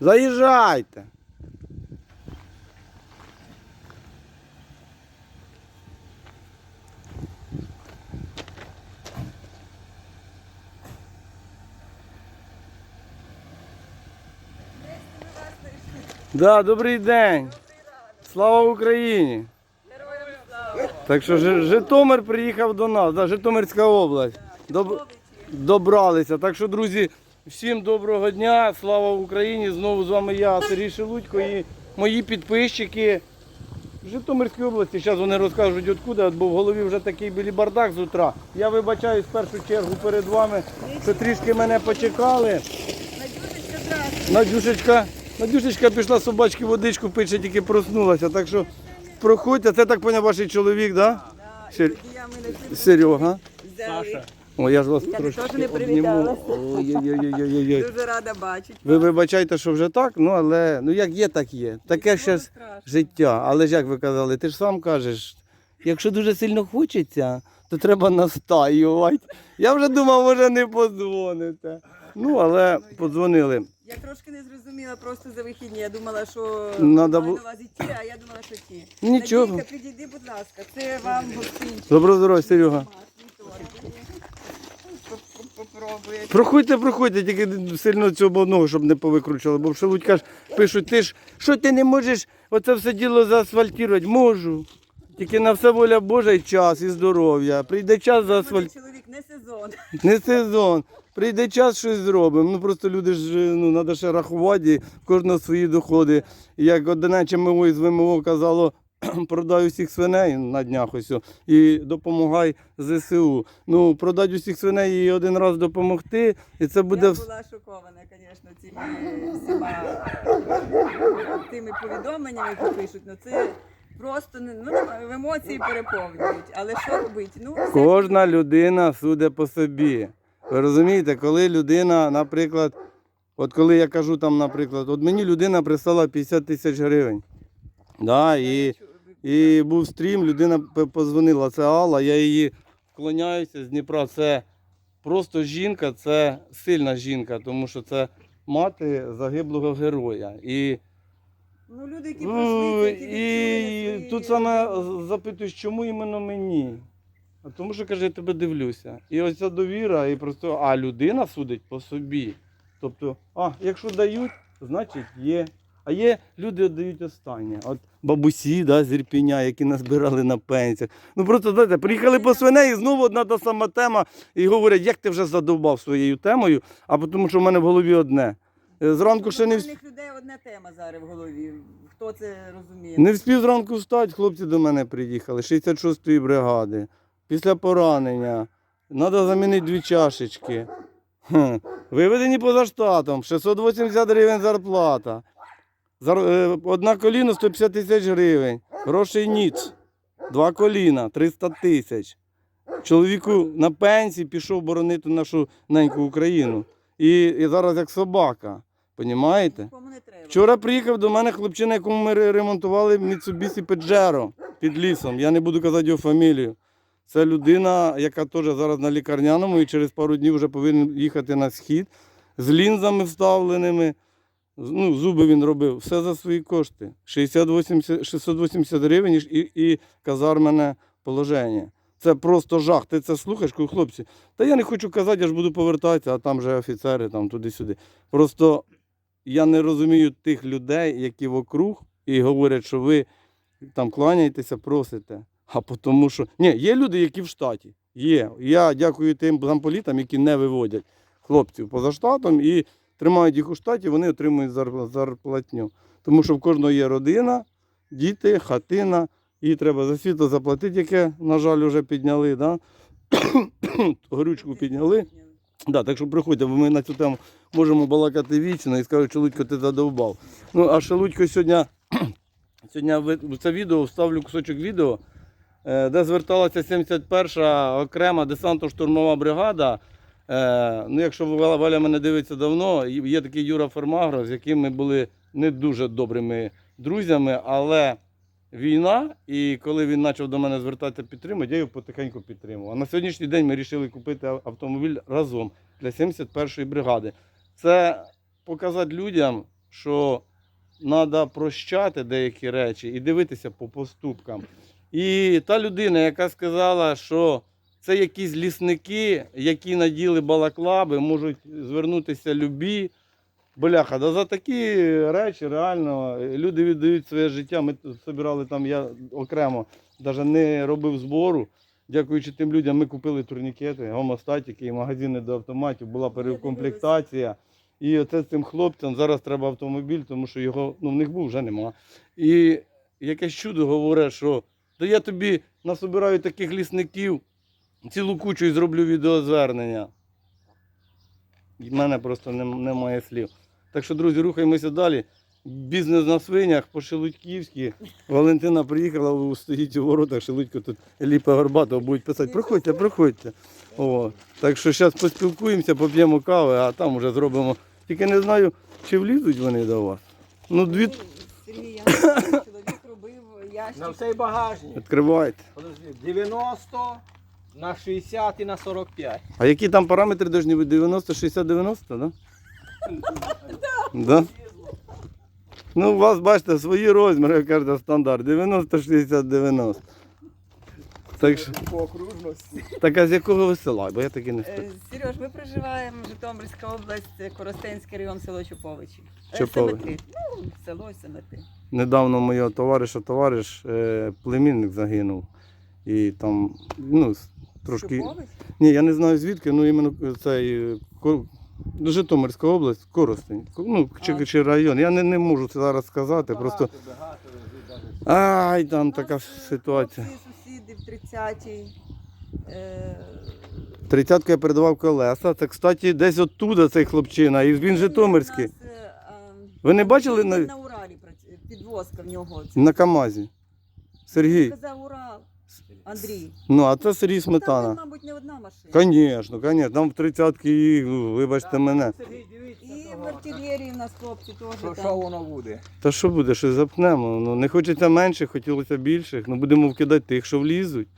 Заїжджайте. Да, добрий день. Слава Україні. Так що Житомир приїхав до нас, да, Житомирська область. Доб... Добралися. Так що, друзі, всім доброго дня, слава Україні. Знову з вами я, Сергій Шелудько і мої підписчики. В Житомирській області, зараз вони розкажуть откуда, бо в голові вже такий білий бардак з утра. Я вибачаюсь в першу чергу перед вами, що трішки мене почекали. Надюшечка, Надюшечка пішла собачки водичку пити, ще тільки проснулася. Так що проходьте, це так поняв ваш чоловік, так? Да? Серега. Саша. О, я ж вас Я трошки теж не обніму. привіталася. Ой-ой-ой-ой-ой. Дуже рада бачити. Ви вибачайте, що вже так, ну але ну як є, так є. Таке ще життя. Але ж як ви казали, ти ж сам кажеш, якщо дуже сильно хочеться, то треба настаювати. Я вже думав, може не подзвоните. Ну, але подзвонили. Я трошки не зрозуміла просто за вихідні. Я думала, що Надо маю на увазі ті, а я думала, що ті. Нічого. Надійка, підійди, будь ласка, це вам гостинчик. Доброго здоров'я, Серега. Попробує. Проходьте, проходьте, тільки сильно цього одного, щоб не повикручували, бо в Шелудька ж пишуть, ти ж що ти не можеш оце все діло заасфальтувати? Можу. Тільки на все воля Божа і час, і здоров'я. Прийде час Буде заасфальтувати. чоловік не сезон. Не сезон. Прийде час, щось зробимо. Ну просто люди ж ну треба ще рахувати, кожного свої доходи. Як одне ЧМО із ВМО казало, продай усіх свиней на днях ось і допомагай ЗСУ. Ну, продати усіх свиней і один раз допомогти, і це буде Я була шокована, звісно, цими всіма тими повідомленнями, які пишуть. Ну це просто ну, емоції переповнюють. Але що робити? Ну, все Кожна людина судить по собі. Ви розумієте, коли людина, наприклад, от коли я кажу там, наприклад, от мені людина прислала 50 тисяч гривень. Да, і, і був стрім, людина позвонила, це Алла, я її вклоняюся з Дніпра. Це просто жінка, це сильна жінка, тому що це мати загиблого героя. І Ну, люди, які Ну, пройшли, які і свої тут саме запитуєш, чому іменно мені? А тому що каже, я тебе дивлюся. І ось ця довіра, і просто, а людина судить по собі. Тобто, а, якщо дають, значить є. А є люди віддають останнє. От бабусі да, з Ірпіня, які назбирали на пенсіях. Ну просто знаєте, приїхали по свиней, і знову одна та сама тема, і говорять, як ти вже задовбав своєю темою, а тому що в мене в голові одне. Е, Зранку ще не вс- людей одна тема зараз в голові. Хто це розуміє? Не встиг зранку встати, хлопці до мене приїхали, 66-ї бригади. Після поранення. Треба замінити дві чашечки. Хм. Виведені поза штатом, 680 гривень зарплата. Е, Одна коліна 150 тисяч гривень. Грошей ніц. Два коліна 300 тисяч. Чоловіку на пенсії пішов боронити нашу неньку Україну. І, і зараз як собака. Понімаєте? Вчора приїхав до мене хлопчина, якому ми ремонтували Mitsubishi Pajero під лісом. Я не буду казати його фамілію. Це людина, яка теж зараз на лікарняному і через пару днів вже повинен їхати на схід з лінзами вставленими. Ну, зуби він робив. Все за свої кошти. 60-80 680 гривень і, і, казармене положення. Це просто жах. Ти це слухаєш, кажу, хлопці. Та я не хочу казати, я ж буду повертатися, а там вже офіцери там туди-сюди. Просто я не розумію тих людей, які вокруг і говорять, що ви там кланяєтеся, просите. А тому що. Ні, є люди, які в штаті. Є. Я дякую тим замполітам, які не виводять хлопців поза штатом і тримають їх у штаті, вони отримують зарплатню. Тому що в кожного є родина, діти, хатина, і треба за світло заплатити, яке, на жаль, вже підняли. Да? Горючку підняли. Да, так що приходьте, бо ми на цю тему можемо балакати вічно і скажуть, Шелудько, ти задовбав. Ну, а Шелудько сьогодні, сьогодні в це відео вставлю кусочок відео, е, де зверталася 71-ша окрема десантно-штурмова бригада. Е, Ну, якщо Валя, мене дивиться давно, є такий Юра Фермагро, з яким ми були не дуже добрими друзями, але війна, і коли він почав до мене звертатися підтримати, я його потихеньку підтримував. А на сьогоднішній день ми вирішили купити автомобіль разом для 71-ї бригади. Це показати людям, що треба прощати деякі речі і дивитися по поступкам. І та людина, яка сказала, що це якісь лісники, які наділи балаклаби, можуть звернутися любі. Бляха, да за такі речі реально люди віддають своє життя. Ми збирали там, я окремо навіть не робив збору. Дякуючи тим людям, ми купили турнікети, гомостатики, і магазини до автоматів, була перекомплектація. І оце цим хлопцям зараз треба автомобіль, тому що його ну, в них був, вже нема. І якесь чудо говорить, що да я тобі насобираю таких лісників, цілу кучу і зроблю відеозвернення. В мене просто немає слів. Так що, друзі, рухаємося далі. Бізнес на свинях по Шелудьківськи. Валентина приїхала, стоїть у воротах, Шелудько тут ліпе горбатого будуть писати. Проходьте, проходьте. О, так що зараз поспілкуємося, поп'ємо кави, а там вже зробимо. Тільки не знаю, чи влізуть вони до вас. Ну, дві Сергій, я чоловік робив ящик. На цей багажник. відкривайте. 90 на 60 і на 45. А які там параметри повинні бути? 90, 60, 90, да? Да? Ну, у вас, бачите, свої розміри, як кажете, стандарт. 90, 60, 90. Так, що, По окружності. так а з якого ви села? Бо я таки не Е, встиг. Сереж, ми проживаємо Житомирська область, Коростенський район, село Чуповичі. Е, Чуповичі. Семети. Ну, село Семети. Недавно моєго товариша, товариш, е, племінник загинув. І там, ну, с- трошки. Ні, я не знаю звідки, ну іменно цей е, Житомирська область, Коростень. Ну, чи, А. чи район. Я не, не можу це зараз сказати. Просто Багато, багато ай, там така е, ситуація. Сусіди в 30-й. Е, Тридцятку я передавав колеса. Це, кстати, десь оттуда цей хлопчина, і він Житомирський. нас, е, Ви не бачили на- на Уралі підвозка в нього. На Камазі. Сергій. Сказав Урал. Андрій. Ну, а це Сергій Там, Сметана. мабуть, не одна машина. Звісно, звісно. Там в тридцятки їх, ну, вибачте мене. Сергій, дивіться І того. в артилерії в нас хлопці теж Що, що там. воно буде? Та що буде, що запнемо? Ну, не хочеться менше, хотілося більших. Ну будемо вкидати тих, що влізуть.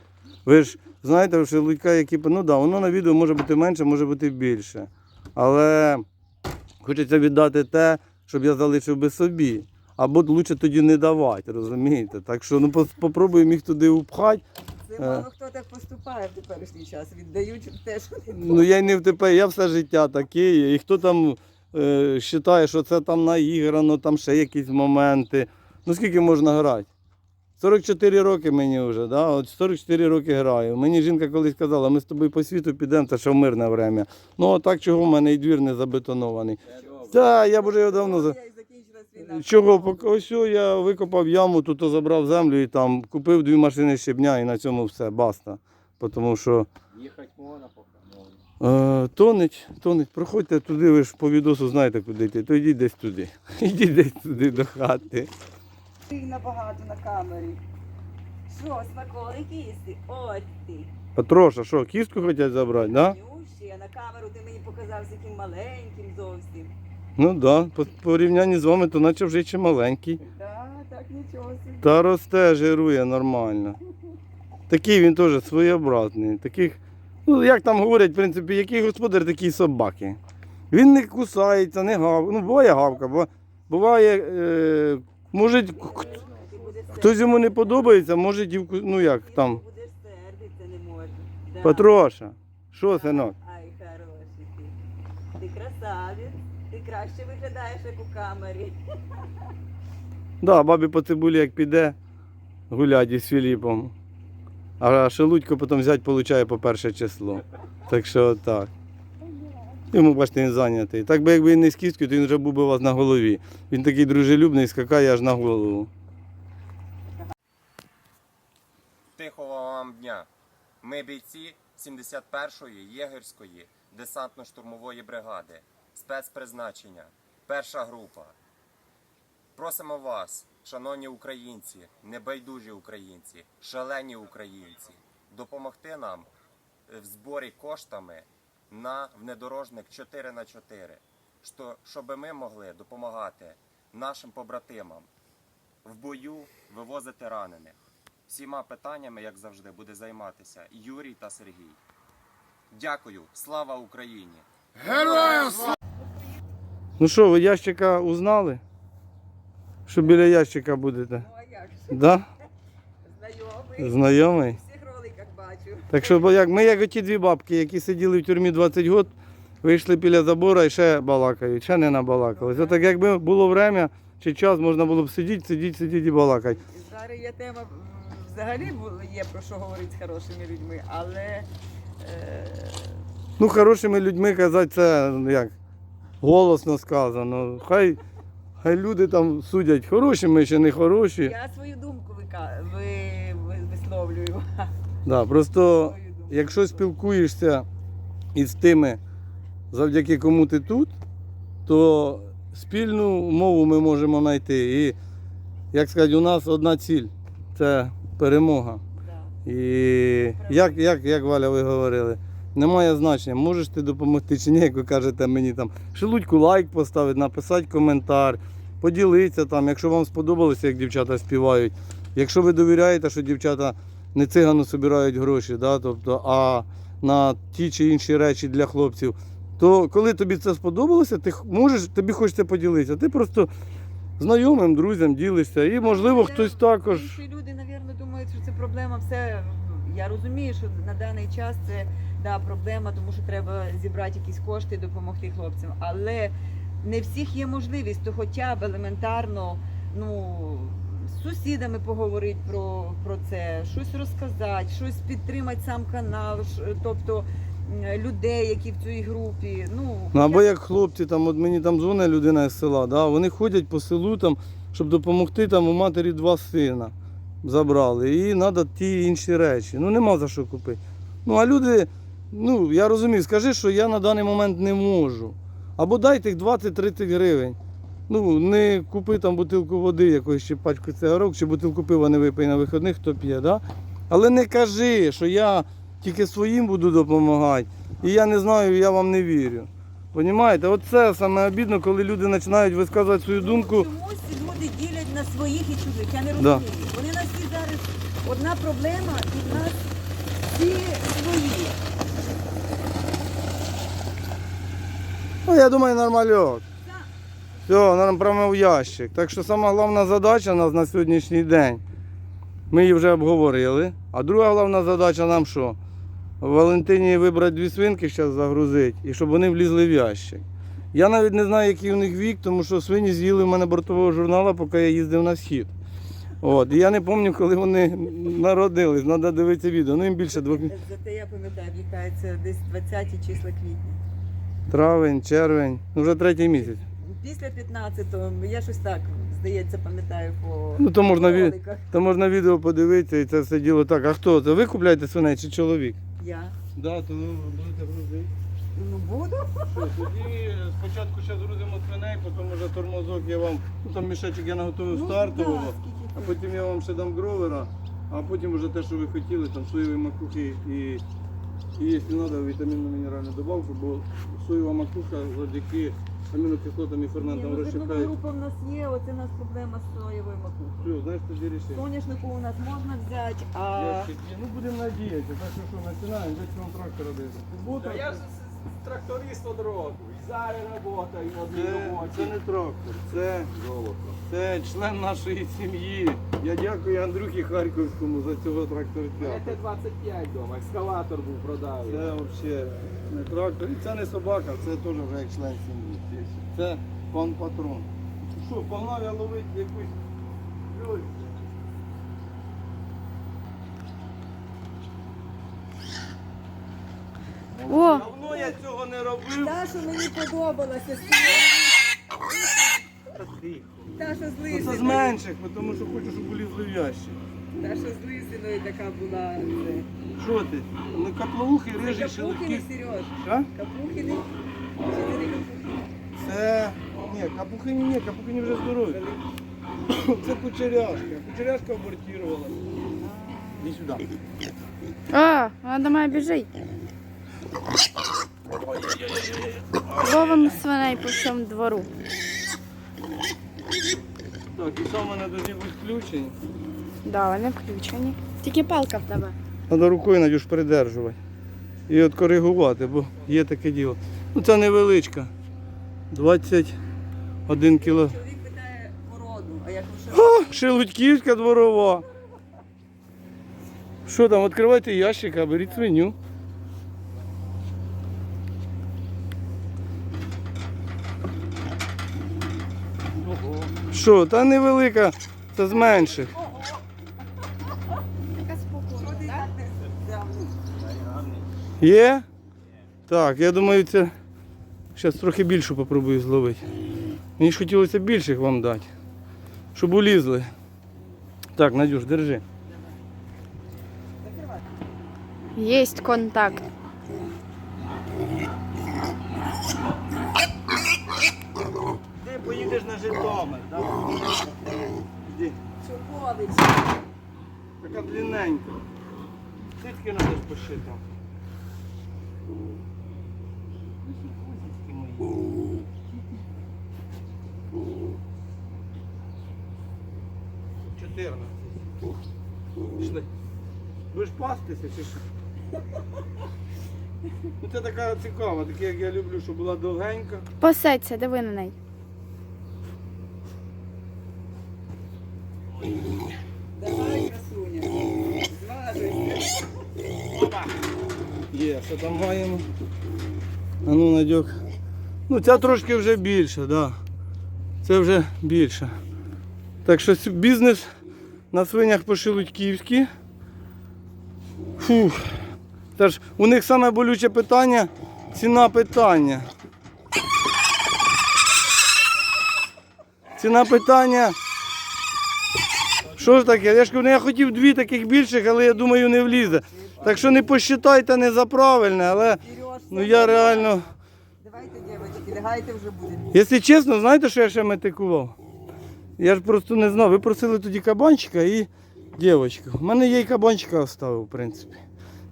Ви ж знаєте, що лудька, які ну да, воно на відео може бути менше, може бути більше. Але хочеться віддати те, щоб я залишив би собі. Або лучше тоді не давати, розумієте? Так що ну попробуємо їх туди упхати. Це Е. мало хто так поступає в теперішній час. Віддають те, що не Ну я й не втепе, я все життя такий. І хто там е, вважає, що це там наіграно, там ще якісь моменти. Ну скільки можна грати? 44 роки мені вже, да? От 44 роки граю. Мені жінка колись казала, ми з тобою по світу підемо, це ще в мирне время. Ну а так чого в мене і двір не забетонований. Так, я б вже його давно за. Я і закінчилась війна. Чого? Поки ось я викопав яму, тут забрав землю і там купив дві машини щебня і на цьому все, баста. Тому що Їхати можна поки можна. Е, тонеть, тонеть, проходьте туди, ви ж по відосу знаєте, куди йти, то йдіть десь туди. Йдіть десь туди до хати. Ти набагато на камері. Що, смаколики їсти? Ось ти. Патроша, що, кістку хочуть забрати, да? Нюші, на камеру ти мені показався яким маленьким зовсім. Ну так, да. по порівнянні з вами, то наче вже ще маленький. Так, так нічого собі. Та росте, жирує нормально. Такий він теж своєобразний. Таких, ну як там говорять, в принципі, який господар, такі собаки. Він не кусається, не гав. Ну, буває гавка, бо буває, е, може, хтось йому не подобається, може, і вку- ну як там. Да. Патроша, що синок? Ай, хороший ти. Ти красавець. Краще виглядаєш, як у камері. Да, бабі по цибулі як піде гулять із Філіпом. А Шелудько потім взять получає по перше число. Так що так. Йому, бачите, він зайнятий. Так би якби він не з кісткою, то він вже був би у вас на голові. Він такий дружелюбний, скакає аж на голову. Тихого вам дня. Ми бійці 71-ї єгерської десантно-штурмової бригади. Спецпризначення. Перша група. Просимо вас, шановні українці, небайдужі українці, шалені українці, допомогти нам в зборі коштами на внедорожник 4 на 4 щоб ми могли допомагати нашим побратимам в бою вивозити ранених. Всіма питаннями, як завжди, буде займатися Юрій та Сергій. Дякую, слава Україні! Ну що, ви ящика узнали? Що біля ящика будете? Ну а як? Да? Знайомий. Знайомий? Всіх роликах бачу. Так що, як ми як оті дві бабки, які сиділи в тюрмі 20 років, вийшли біля забора і ще балакають, ще не набалакались. Отак якби було время чи час, можна було б сидіти, сидіти, сидіти і балакати. Зараз є тема, взагалі є про що говорити з хорошими людьми, але е, Ну, хорошими людьми казати, це ну, як голосно сказано. Хай, хай люди там судять, хороші ми чи не хороші. я свою думку вика- ви, ви, висловлюю. Да, просто якщо спілкуєшся із тими, завдяки кому ти тут, то спільну мову ми можемо знайти. І, як сказати, у нас одна ціль це перемога. І як, як, як Валя, ви говорили, немає значення, можеш ти допомогти чи ні, як ви кажете мені там, шелудьку лайк поставити, написати коментар, поділитися там, якщо вам сподобалося, як дівчата співають. Якщо ви довіряєте, що дівчата не цигану собирають гроші, да, тобто, а на ті чи інші речі для хлопців, то коли тобі це сподобалося, ти можеш, тобі хочеться поділитися. Ти просто знайомим, друзям ділишся. І можливо хтось також. Інші люди, напевно, думають, що це проблема. Все я розумію, що на даний час це да, проблема, тому що треба зібрати якісь кошти і допомогти хлопцям. Але не всіх є можливість, то хоча б елементарно, ну. З сусідами поговорити про, про це, щось розказати, щось підтримати сам канал, тобто людей, які в цій групі. Ну, Ну або як хлопці, там от мені там дзвонить людина з села, да, вони ходять по селу, там, щоб допомогти там у матері два сина забрали. І треба ті інші речі. Ну нема за що купити. Ну а люди, ну я розумію, скажи, що я на даний момент не можу. Або дай тих 20-30 гривень. Ну, не купи там бутилку води, якоїсь чи пачку цигарок, чи бутилку пива не випий на виходних, хто п'є, да? Але не кажи, що я тільки своїм буду допомагати, і я не знаю, я вам не вірю. Понімаєте? Оце саме обідно, коли люди починають висказувати свою думку. Чомусь люди ділять на своїх і чужих. Я не Да. розумію. Вони нас всі зараз одна проблема, і в нас всі свої. Ну, я думаю, нормальок. Все, нам прямо в ящик. Так що сама головна задача нас на сьогоднішній день. Ми її вже обговорили. А друга головна задача нам що? Валентині вибрати дві свинки зараз загрузити і щоб вони влізли в ящик. Я навіть не знаю, який у них вік, тому що свині з'їли в мене бортового журнала, поки я їздив на схід. От. І я не пам'ятаю, коли вони народились. Треба дивитися відео. Ну їм більше двох Зате я пам'ятаю, вікається десь 20 числа квітня. Травень, червень, ну вже третій місяць. Після 15-го, я щось так, здається, пам'ятаю по Ну то можна, ві... роликах. то можна відео подивитися і це все діло так. А хто це? Ви купляєте свиней чи чоловік? Я. Да, то ви будете грузити. Ну буду. Що, тоді спочатку зараз грузимо свиней, потім вже тормозок я вам, ну там мішечок я наготовив Ну, стартового, да, а потім я вам ще дам гровера, а потім вже те, що ви хотіли, там соєві макухи і, і якщо треба, вітамінну мінеральну добавку, бо соєва макушка завдяки амінокислотам і ферментам ну, розщепляє. група в нас є, оце у нас проблема з соєвою макухою. Все, знаєш, тоді рішимо. Соняшнику у нас можна взяти, а є. Ну будемо надіятися, так що що, починаємо, десь вам трактор робити. Та я ж тракторист од роду. І зараз працюю в одній Це, роботі. це не трактор, це, це член нашої сім'ї. Я дякую Андрюхі Харківському за цього тракторця. Т-25 вдома, екскаватор був продали. Це взагалі не трактор. І це не собака, це теж вже як член сім'ї. Це пан патрон. Що, погнав я ловити якусь льось? О, Давно я цього не робив. та, що мені подобалася, з та, що з Ну, Це з менших, тому що хочу, щоб влізли в ящик. Та, що з лисиною така була. Що ти? Ну, каплоухи, рижі, шелудьки. Сереж. Що? Капухини. Чи це не? Це. Ні, капухині ні, капухині вже здорові. Це кучеряшка. Кучеряшка абортувала. Іди сюди. о, вона до мене біжить. Ловимо свиней по всьому двору. Так, і сам мене должні бути включені. Да, вони включені. Тільки палка в тебе. Треба рукою Надюш придержувати. І от коригувати, бо є таке діло. Ну це невеличка. 21 кіло. Чоловік питає породу. А як що? Шелудьківська дворова. Що там, відкривайте ящик, а беріть свиню. Що, та невелика, це з менших. Є? Так, я думаю, це. Зараз трохи більшу попробую зловити. Мені ж хотілося більших вам дати. Щоб улізли. Так, Надюш, держи. Єсть контакт. Ти поїдеш на Житомир, так? Іди. Чухович. Така длинненька. Сітки треба пошити. Чотирнадцять. Пішли. Будеш пастися чи що? Ну це така цікава, така як я люблю, щоб була довгенька. Посеться, диви на неї. Що там маємо? А ну, Надьок. Ну, ця трошки вже більша, да. Це вже більше. Так що бізнес на свинях по-шелудьківськи. Фух. Це ж у них саме болюче питання ціна питання. Ціна питання. Що ж таке? Я ж кажу, ну, я хотів дві таких більших, але я думаю, не влізе. Так що не посчитайте не за правильне, але ну я реально. Давайте, дівчатки, лягайте вже будемо. Якщо чесно, знаєте, що я ще метикував? Я ж просто не знав. Ви просили тоді кабанчика і дівчинку. У мене є і кабанчика оставив, в принципі.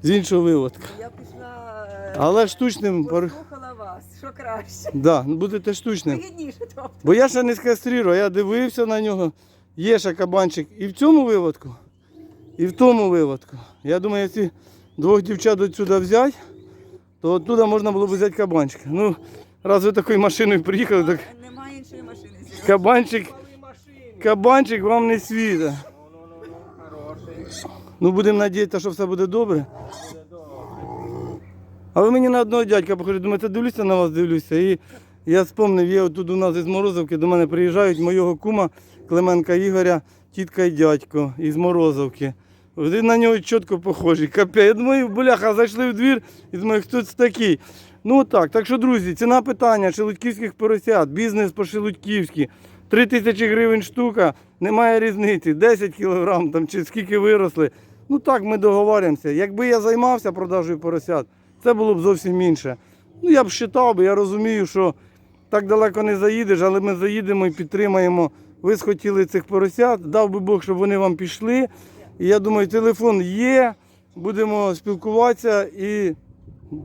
З іншого виводка. Я пішла, е, Але штучним. пор- послухала вас, що краще. Да, будете штучним. Вигідніше, тобто. Бо я ще не скастрирував, я дивився на нього. Є ще кабанчик і в цьому виводку, і в тому виводку. Я думаю, якщо двох дівчат отсюди взяти, то оттуда можна було б взяти кабанчика. Ну, раз ви такою машиною приїхали, так Немає іншої машини. Кабанчик, кабанчик вам не світа. Ну, будемо надіятися, що все буде добре. А ви мені на одного дядька похожі, думаєте, дивлюся на вас, дивлюся. І я спомнив, є тут у нас із Морозовки, до мене приїжджають мого кума Клименка Ігоря, тітка і дядько із Морозовки. Ви на нього чітко похожі. Капець. Я думаю, бляха, зайшли в двір і думаю, хто це такий. Ну так, так що, друзі, ціна питання шелудьківських поросят, бізнес по шелудьківськи. 3 тисячі гривень штука, немає різниці, 10 кілограм там чи скільки виросли. Ну так, ми договоримося. Якби я займався продажею поросят, це було б зовсім інше. Ну я б вважав я розумію, що так далеко не заїдеш, але ми заїдемо і підтримаємо. Ви схотіли цих поросят, дав би Бог, щоб вони вам пішли. І я думаю, телефон є, будемо спілкуватися і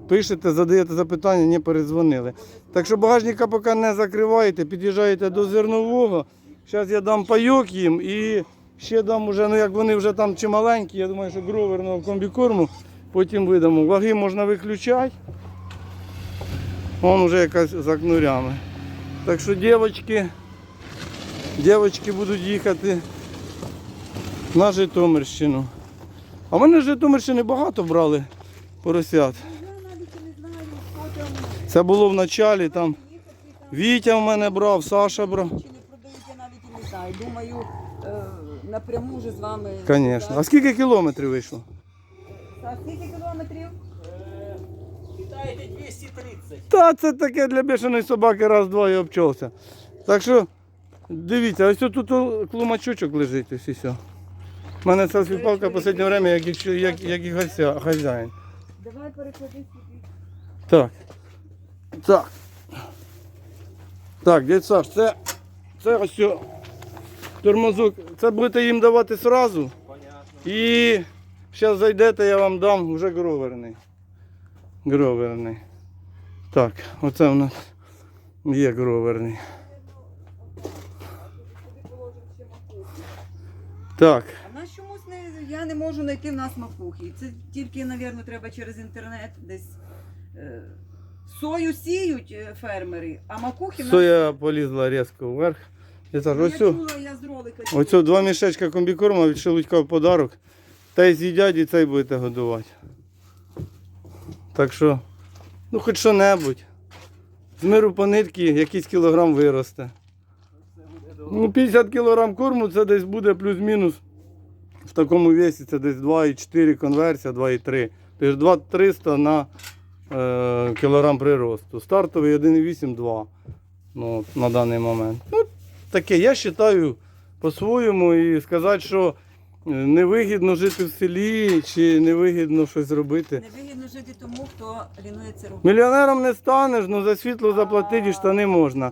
пишете, задаєте запитання, не передзвонили. Так що багажника поки не закриваєте, під'їжджаєте до зернового. Зараз я дам пайок їм і ще дам уже, ну як вони вже там чималенькі, я думаю, що гроверного комбікорму, потім видамо. Ваги можна виключати. Вон вже якась за кнурями. Так що дівчатки, дівчатки будуть їхати на Житомирщину. А мене з Житомирщини багато брали поросят. Це було в началі, там Вітя в мене брав, Саша брав. чи не продають, навіть і не знаю. Думаю, е, напряму вже з вами. Звісно. А скільки кілометрів вийшло? А скільки кілометрів? Кидаєте 230. Та це таке для бешеної собаки раз-два і обчався. Так що, дивіться, ось тут клумачочок лежить, ось і все. У мене ця свіпалка в останнє время, як, і- як, як і хазя- хазяїн. Давай переходи сюди. Так. Так. Так, дядь Саш, це, це ось о, тормозок. Це будете їм давати одразу. І зараз зайдете, я вам дам вже гроверний. Гроверний. Так, оце у нас є гроверний. Так. А в нас чомусь не я не можу знайти в нас макухи. Це тільки, мабуть, треба через інтернет десь. Е, сою сіють е, фермери, а макухи в нас Соя полізла різко вверх. Я так, Ну, Я ось чула, я з ролика. чула. Оце два мішечка комбікорма від Шелудька в подарок. Та й з'їдять і цей будете годувати. Так що, ну хоч що-небудь. З миру по нитки якийсь кілограм виросте. Ну, 50 кілограм корму це десь буде плюс-мінус. В такому весі це десь 2,4 конверсія, 2,3. Тобто 2,300 на е, кілограм приросту. Стартовий 1,8-2 ну, на даний момент. Ну, таке, я вважаю по-своєму і сказати, що невигідно жити в селі чи невигідно щось робити. Невигідно жити тому, хто лінується робити. Мільйонером не станеш, ну за світло заплатити і штани можна.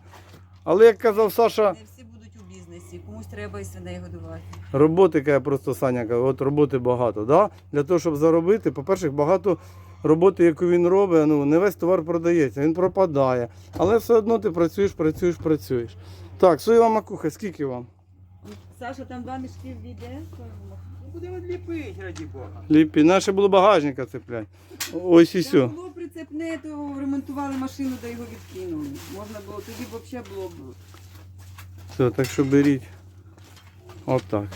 Але як казав Саша, Не всі будуть у бізнесі, комусь треба і свиней годувати. роботи, каже просто Саня, каже, от роботи багато. Да? Для того, щоб заробити, по-перше, багато роботи, яку він робить, ну не весь товар продається, він пропадає. Але все одно ти працюєш, працюєш, працюєш. Так, соєва макуха, скільки вам? Саша, там два мішки війде. Ну, Будемо ліпити, раді Бога. Ліпі, наше було багажника цеплять. Ось і Там все. було прицепне, то ремонтували машину, да його відкинули. Можна було, тоді б взагалі було б. Все, так що беріть. Отак.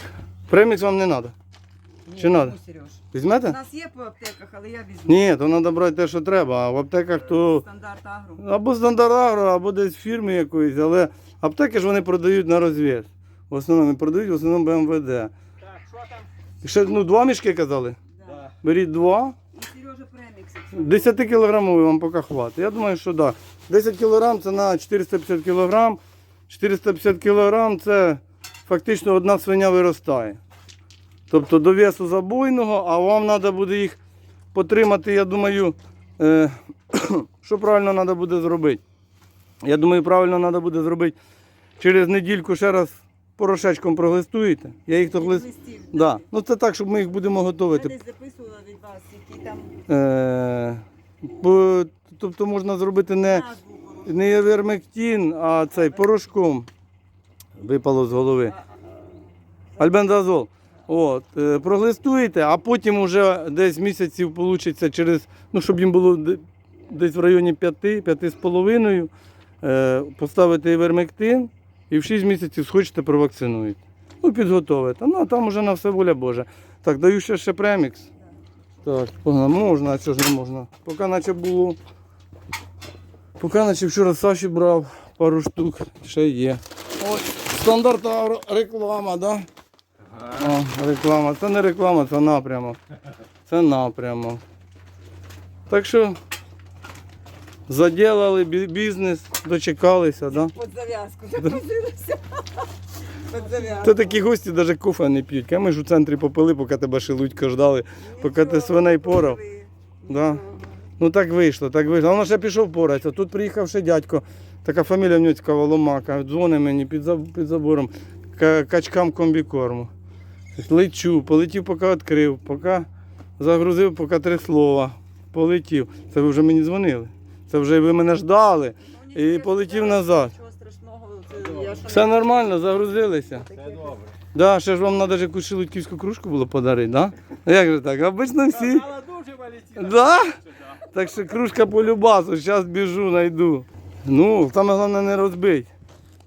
Премікс вам не треба. Чи надо? ну, Сереж. У Візьмете? нас є по аптеках, але я візьму. Ні, то треба брати те, що треба. А в аптеках то Стандарт агро. або стандартагро, або десь фірми якоїсь, але аптеки ж вони продають на розв'яз. В основному і продають в основному БМВД. Так, що там? Ще ну, два мішки казали. Да. Да. Беріть два. І Сережа премікс. 10 кілограмовий вам поки хватить. Я думаю, що так. Да. 10 кілограм це на 450 кілограм. 450 кілограм це фактично одна свиня виростає. Тобто до весу забойного, а вам треба буде їх потримати, я думаю, е, що правильно треба буде зробити. Я думаю, правильно треба буде зробити через недільку ще раз порошечком проглистуєте. Я їх то глис... Листів. да. Ну це так, щоб ми їх будемо Я готувати. десь записувала від вас, які там Е, бо, тобто можна зробити не, назву було. не вермектин, а цей порошком. Випало з голови. Альбендазол. От, е, проглистуєте, а потім уже десь місяців вийде через, ну, щоб їм було де- десь в районі 5, 5,5, е, поставити івермектин і в 6 місяців схочете провакцинуєте. Ну, підготовите. Ну, а там вже на все воля Божа. Так, даю ще ще премікс. Так, можна, а чого ж не можна? Поки наче було. Поки наче вчора Саші брав пару штук, ще є. Ось, стандартна реклама, да? О, реклама. Це не реклама, це напрямок. Це напрямок. Так що заділили бі- бізнес, дочекалися, да? Під зав'язку. Під зав'язку. Та такі гості навіть кофе не п'ють. Ка Ми ж у центрі попили, поки тебе шелудька ждали. поки ти свиней порав. Да. Ну так вийшло, так вийшло. А воно ще пішов поратися. Тут приїхав ще дядько, така фамілія в нього цікава Ломака. Дзвонить мені під, під забором ка- качкам комбікорму. Лечу, полетів, поки відкрив, поки загрузив, поки три слова. Полетів. Це ви вже мені дзвонили. Це вже ви мене ждали. І полетів назад. Все нормально, загрузилися. Все добре. Да, ще ж вам треба якусь шелудьківську кружку було подарити, да? Ну, Як же так? Обично всі. Да? Так що кружка по любасу, зараз біжу, знайду. Ну, саме головне не розбити.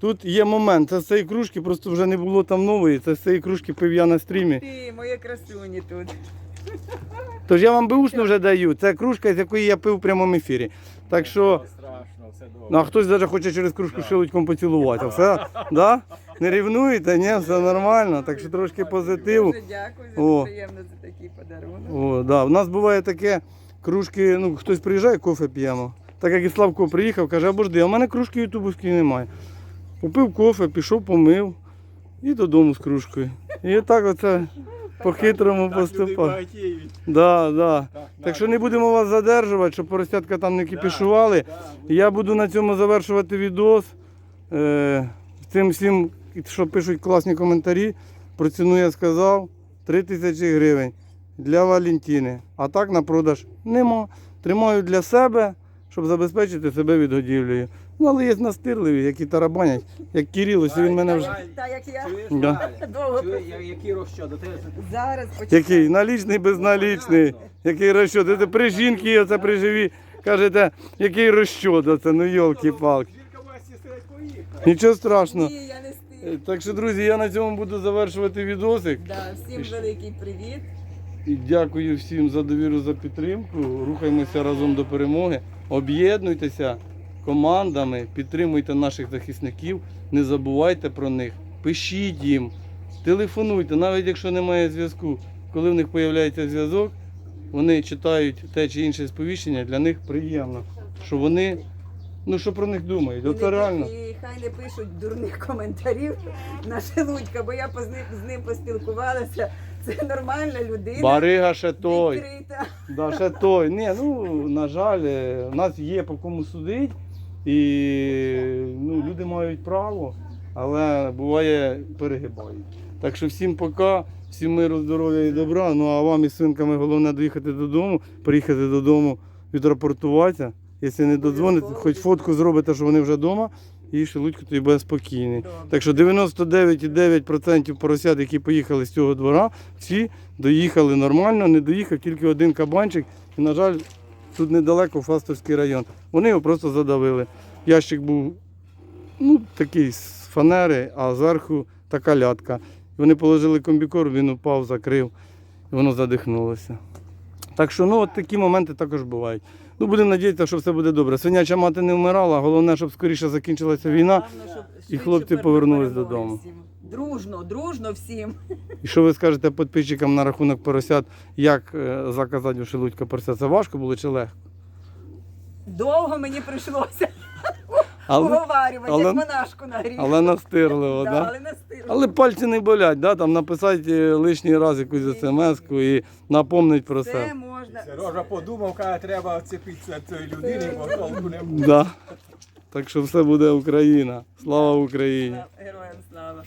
Тут є момент, це з цієї кружки просто вже не було там нової, це з цієї кружки пив я на стрімі. Ти, мої красуні тут. Тож я вам беушну вже даю. Це кружка, з якої я пив в прямому ефірі. Так що, ну, а хтось навіть хоче через кружку шилочком поцілувати. Все, да? Не ревнуєте, ні, все нормально. Так що трошки позитиву. Дуже дякую, О. за приємно за такий подарунок. О, да. У нас буває таке, кружки, ну хтось приїжджає, кофе п'ємо. Так як і Славко приїхав, каже, обожди, а в мене кружки ютубовської немає. Купив кофе, пішов, помив і додому з кружкою. І так оце по-хитрому Так поступав. Да, да. Так, що не будемо вас задержувати, щоб поросятка там не кипішували. Я буду на цьому завершувати відос. Е, Цим всім, що пишуть класні коментарі, про ціну я сказав 3 тисячі гривень для Валентини. А так на продаж нема. Тримаю для себе, щоб забезпечити себе відгодівлею. Ну, але є настирливі, які тарабанять, як Кирил, ось він мене вже. Так, як я Чуєш, Да. Довго Чуєш, я- який розчот? До тебе зараз почекаю. Який налічний, безналічний, який розчот. Це при жінки, оце при живі. Кажете, який розчот, оце, ну йолки-палки. Жінка має сісти поїхати. Нічого страшного. Ні, я не. Е, Так що, друзі, я на цьому буду завершувати відосик. Да, всім великий привіт. І дякую всім за довіру, за підтримку. Рухаємося разом до перемоги. Об'єднуйтеся командами, підтримуйте наших захисників, не забувайте про них, пишіть їм, телефонуйте, навіть якщо немає зв'язку. Коли в них з'являється зв'язок, вони читають те чи інше сповіщення, для них приємно, що вони, ну що про них думають. І Оце не- реально. І хай не пишуть дурних коментарів на Шелудька, бо я поз- з ним поспілкувалася. Це нормальна людина. Барига ще той. відкрита. Да, ще той. Ні, ну, на жаль, е, в нас є по кому судити, і ну, люди мають право, але буває перегибають. Так що всім пока, всім миру, здоров'я і добра. Ну а вам із синками головне доїхати додому, приїхати додому, відрапортуватися. Якщо не додзвоните, хоч фотку зробите, що вони вже вдома, і шелудько тоді буде спокійний. Так що 99,9% поросят, які поїхали з цього двора, всі доїхали нормально, не доїхав тільки один кабанчик. І, на жаль, тут недалеко Фастовський район. Вони його просто задавили. Ящик був ну, такий з фанери, а зверху така лятка. Вони положили комбікорм, він упав, закрив, і воно задихнулося. Так що ну, от такі моменти також бувають. Ну, будемо надіятися, що все буде добре. Свиняча мати не вмирала, головне, щоб скоріше закінчилася війна. І хлопці повернулись додому. Дружно, дружно всім. І що ви скажете підписчикам на рахунок поросят, як е, заказати у Шелудька поросят? Це важко було чи легко? Довго мені прийшлося Але, уговарювати, але- як монашку на гріх. але настирливо, да, да? але настирливо. Але пальці не болять, да? там написати е, лишній раз якусь смс-ку і напомнить про Це себе. можна. Сережа подумав, каже, треба вцепитися цієї людини, бо толку не буде. Да. Так що все буде Україна. Слава Україні! Героям слава.